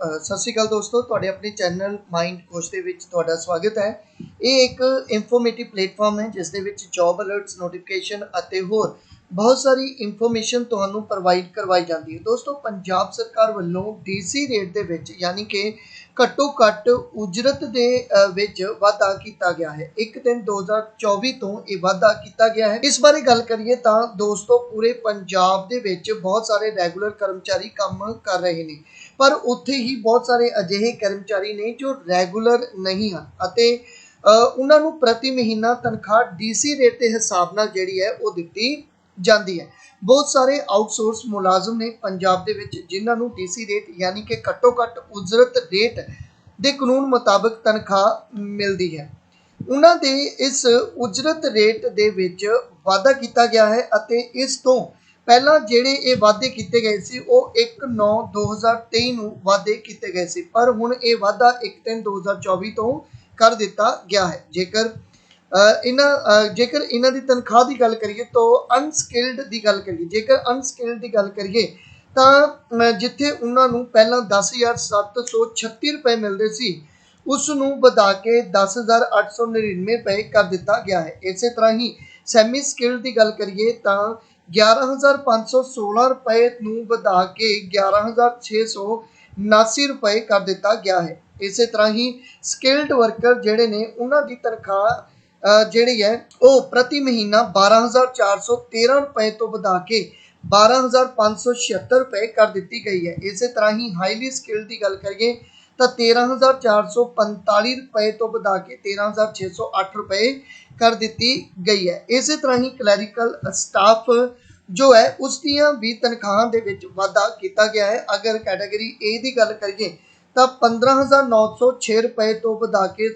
ਸਤਿ ਸ਼੍ਰੀ ਅਕਾਲ ਦੋਸਤੋ, ਤੁਹਾਡੇ ਆਪਣੇ ਚੈਨਲ ਮਾਈਂਡ ਕੋਚ ਦੇ ਵਿੱਚ ਤੁਹਾਡਾ ਸਵਾਗਤ ਹੈ। ਇਹ ਇੱਕ ਇਨਫੋਰਮੇਟਿਵ ਪਲੇਟਫਾਰਮ ਹੈ, ਜਿਸ ਦੇ ਵਿੱਚ ਜੌਬ ਅਲਰਟਸ ਨੋਟੀਫਿਕੇਸ਼ਨ ਅਤੇ ਹੋਰ ਬਹੁਤ ਸਾਰੀ ਇਨਫੋਰਮੇਸ਼ਨ ਤੁਹਾਨੂੰ ਪ੍ਰੋਵਾਈਡ ਕਰਵਾਈ ਜਾਂਦੀ ਹੈ। ਦੋਸਤੋ, ਪੰਜਾਬ ਸਰਕਾਰ ਵੱਲੋਂ ਡੀਸੀ ਰੇਟ ਦੇ ਵਿੱਚ ਯਾਨੀ ਕਿ ਘੱਟੋ ਘੱਟ ਉਜਰਤ ਦੇ ਵਿੱਚ ਵਾਧਾ ਕੀਤਾ ਗਿਆ ਹੈ। 1 ਦਿਨ 2024 ਤੋਂ ਇਹ ਵਾਧਾ ਕੀਤਾ ਗਿਆ ਹੈ। ਇਸ ਬਾਰੇ ਗੱਲ ਕਰੀਏ ਤਾਂ ਦੋਸਤੋ, ਪੂਰੇ ਪੰਜਾਬ ਦੇ ਵਿੱਚ ਬਹੁਤ ਸਾਰੇ ਰੈਗੂਲਰ ਕਰਮਚਾਰੀ ਕੰਮ ਕਰ ਰਹੇ ਨੇ। ਪਰ ਉੱਥੇ ਹੀ ਬਹੁਤ ਸਾਰੇ ਅਜਿਹੇ ਕਰਮਚਾਰੀ ਨੇ ਜੋ ਰੈਗੂਲਰ ਨਹੀਂ ਹਨ ਅਤੇ ਉਹਨਾਂ ਨੂੰ ਪ੍ਰਤੀ ਮਹੀਨਾ ਤਨਖਾਹ ਡੀਸੀ ਰੇਟ ਦੇ ਹਿਸਾਬ ਨਾਲ ਜਿਹੜੀ ਹੈ ਉਹ ਦਿੱਤੀ ਜਾਂਦੀ ਹੈ। ਬਹੁਤ ਸਾਰੇ ਆਊਟਸੋਰਸ ਮੁਲਾਜ਼ਮ ਨੇ ਪੰਜਾਬ ਦੇ ਵਿੱਚ ਜਿਨ੍ਹਾਂ ਨੂੰ ਡੀਸੀ ਰੇਟ ਯਾਨੀ ਕਿ ਘੱਟੋ ਘੱਟ ਉਜਰਤ ਰੇਟ ਦੇ ਕਾਨੂੰਨ ਮੁਤਾਬਕ ਤਨਖਾਹ ਮਿਲਦੀ ਹੈ। ਉਹਨਾਂ ਦੇ ਇਸ ਉਜਰਤ ਰੇਟ ਦੇ ਵਿੱਚ ਵਾਧਾ ਕੀਤਾ ਗਿਆ ਹੈ ਅਤੇ ਇਸ ਤੋਂ ਪਹਿਲਾਂ ਜਿਹੜੇ ਇਹ ਵਾਅਦੇ ਕੀਤੇ ਗਏ ਸੀ, ਉਹ 1/9/2023 ਨੂੰ ਵਾਅਦੇ ਕੀਤੇ ਗਏ ਸੀ। ਪਰ ਹੁਣ ਇਹ ਵਾਅਦਾ 1/3/2024 ਤੋਂ ਕਰ ਦਿੱਤਾ ਗਿਆ ਹੈ। ਜੇਕਰ ਇਹਨਾਂ ਜੇਕਰ ਇਹਨਾਂ ਦੀ ਤਨਖਾਹ ਦੀ ਗੱਲ ਕਰੀਏ ਤਾਂ ਅਨਸਕਿਲਡ ਦੀ ਗੱਲ ਕਰੀਏ, ਜੇਕਰ ਅਨਸਕਿਲਡ ਦੀ ਗੱਲ ਕਰੀਏ, ਤਾਂ ਜਿੱਥੇ ਉਹਨਾਂ ਨੂੰ ਪਹਿਲਾਂ 10736 ਰੁਪਏ ਮਿਲਦੇ ਸੀ, ਉਸ ਨੂੰ ਵਧਾ ਕੇ 10899 ਰੁਪਏ ਕਰ ਦਿੱਤਾ ਗਿਆ ਹੈ। ਇਸੇ ਤਰ੍ਹਾਂ ਹੀ ਸੈਮੀ ਸਕਿਲਡ ਦੀ ਗੱਲ ਕਰੀਏ ਤਾਂ 11516 ਰੁਪਏ ਨੂੰ ਵਧਾ ਕੇ 11679 ਰੁਪਏ ਕਰ ਦਿੱਤਾ ਗਿਆ ਹੈ। ਇਸੇ ਤਰ੍ਹਾਂ ਹੀ ਸਕਿਲਡ ਵਰਕਰ ਜਿਹੜੇ ਨੇ, ਉਹਨਾਂ ਦੀ ਤਨਖਾਹ ਜਿਹੜੀ ਹੈ, ਉਹ ਪ੍ਰਤੀ ਮਹੀਨਾ 12413 ਰੁਪਏ ਤੋਂ ਵਧਾ ਕੇ 12576 ਰੁਪਏ ਕਰ ਦਿੱਤੀ ਗਈ ਹੈ। ਇਸੇ ਤਰ੍ਹਾਂ ਹੀ ਹਾਈਲੀ ਸਕਿਲਡ ਦੀ ਗੱਲ ਕਰੀਏ ਤਾਂ 13445 ਰੁਪਏ ਤੋਂ ਵਧਾ ਕੇ 13608 ਰੁਪਏ ਕਰ ਦਿੱਤੀ ਗਈ ਹੈ। ਇਸੇ ਤਰ੍ਹਾਂ ਹੀ ਕਲੈਰੀਕਲ ਸਟਾਫ ਜੋ ਹੈ ਉਸ ਦੀਆਂ ਵੀ ਤਨਖਾਹਾਂ ਦੇ ਵਿੱਚ ਵਾਧਾ ਕੀਤਾ ਗਿਆ ਹੈ। ਅਗਰ ਕੈਟਾਗਰੀ A ਦੀ ਗੱਲ ਕਰੀਏ ਤਾਂ 15906 ਰੁਪਏ ਤੋਂ ਵਧਾ ਕੇ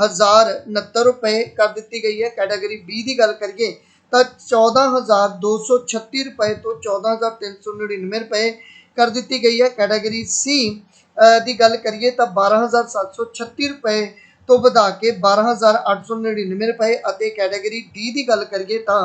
16069 ਰੁਪਏ ਕਰ ਦਿੱਤੀ ਗਈ ਹੈ। ਕੈਟਾਗਰੀ B ਦੀ ਗੱਲ ਕਰੀਏ ਤਾਂ 14236 ਰੁਪਏ ਤੋਂ 14399 ਰੁਪਏ ਕਰ ਦਿੱਤੀ ਗਈ ਹੈ। ਕੈਟਾਗਰੀ C ਦੀ ਗੱਲ ਕਰੀਏ ਤਾਂ 12736 ਰੁਪਏ ਤੋਂ ਵਧਾ ਕੇ 12899 ਰੁਪਏ ਅਤੇ ਕੈਟਾਗਰੀ D ਦੀ ਗੱਲ ਕਰੀਏ ਤਾਂ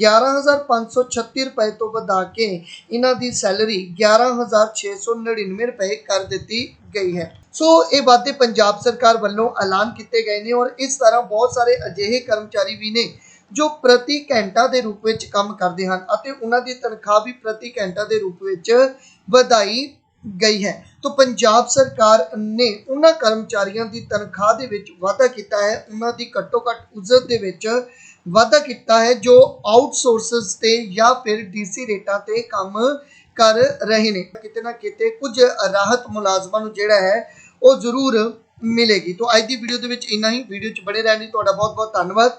11536 ਰੁਪਏ ਤੋਂ ਵਧਾ ਕੇ ਇਹਨਾਂ ਦੀ ਸੈਲਰੀ 11699 ਰੁਪਏ ਕਰ ਦਿੱਤੀ ਗਈ ਹੈ। ਸੋ ਇਹ ਵਾਅਦੇ ਪੰਜਾਬ ਸਰਕਾਰ ਵੱਲੋਂ ਐਲਾਨ ਕੀਤੇ ਗਏ ਨੇ ਔਰ ਇਸ ਤਰ੍ਹਾਂ ਬਹੁਤ ਸਾਰੇ ਅਜਿਹੇ ਕਰਮਚਾਰੀ ਵੀ ਨੇ ਜੋ ਪ੍ਰਤੀ ਘੰਟਾ ਦੇ ਰੂਪ ਵਿੱਚ ਕੰਮ ਕਰਦੇ ਹਨ ਅਤੇ ਉਹਨਾਂ ਦੀ ਤਨਖਾਹ ਵੀ ਪ੍ਰਤੀ ਘੰਟਾ ਦੇ ਰੂਪ ਵਿੱਚ ਵਧਾਈ ਗਈ ਹੈ। ਤਾਂ ਪੰਜਾਬ ਸਰਕਾਰ ਨੇ ਉਹਨਾਂ ਕਰਮਚਾਰੀਆਂ ਦੀ ਤਨਖਾਹ ਦੇ ਵਿੱਚ ਵਾਧਾ ਕੀਤਾ ਹੈ। ਉਹਨਾਂ ਦੀ ਘੱਟੋ ਘੱਟ ਉਜਰਤ ਦੇ ਵਿੱਚ ਵਾਧਾ ਕੀਤਾ ਹੈ, ਜੋ ਆਊਟਸੋਰਸਸ ਤੇ ਜਾਂ ਫਿਰ ਡੀਸੀ ਰੇਟਾਂ ਤੇ ਕੰਮ ਕਰ ਰਹੇ ਨੇ। ਕਿਤੇ ਨਾ ਕਿਤੇ ਕੁਝ ਰਾਹਤ ਮੁਲਾਜ਼ਮਾਂ ਨੂੰ ਜਿਹੜਾ ਹੈ, ਉਹ ਜ਼ਰੂਰ ਮਿਲੇਗੀ। ਤਾਂ ਅੱਜ ਦੀ ਵੀਡੀਓ ਦੇ ਵਿੱਚ ਇੰਨਾ ਹੀ। ਵੀਡੀਓ 'ਚ ਬਣੇ ਰਹਿਣ ਲਈ ਤੁਹਾਡਾ ਬਹੁਤ ਬਹੁਤ ਧੰਨਵਾਦ।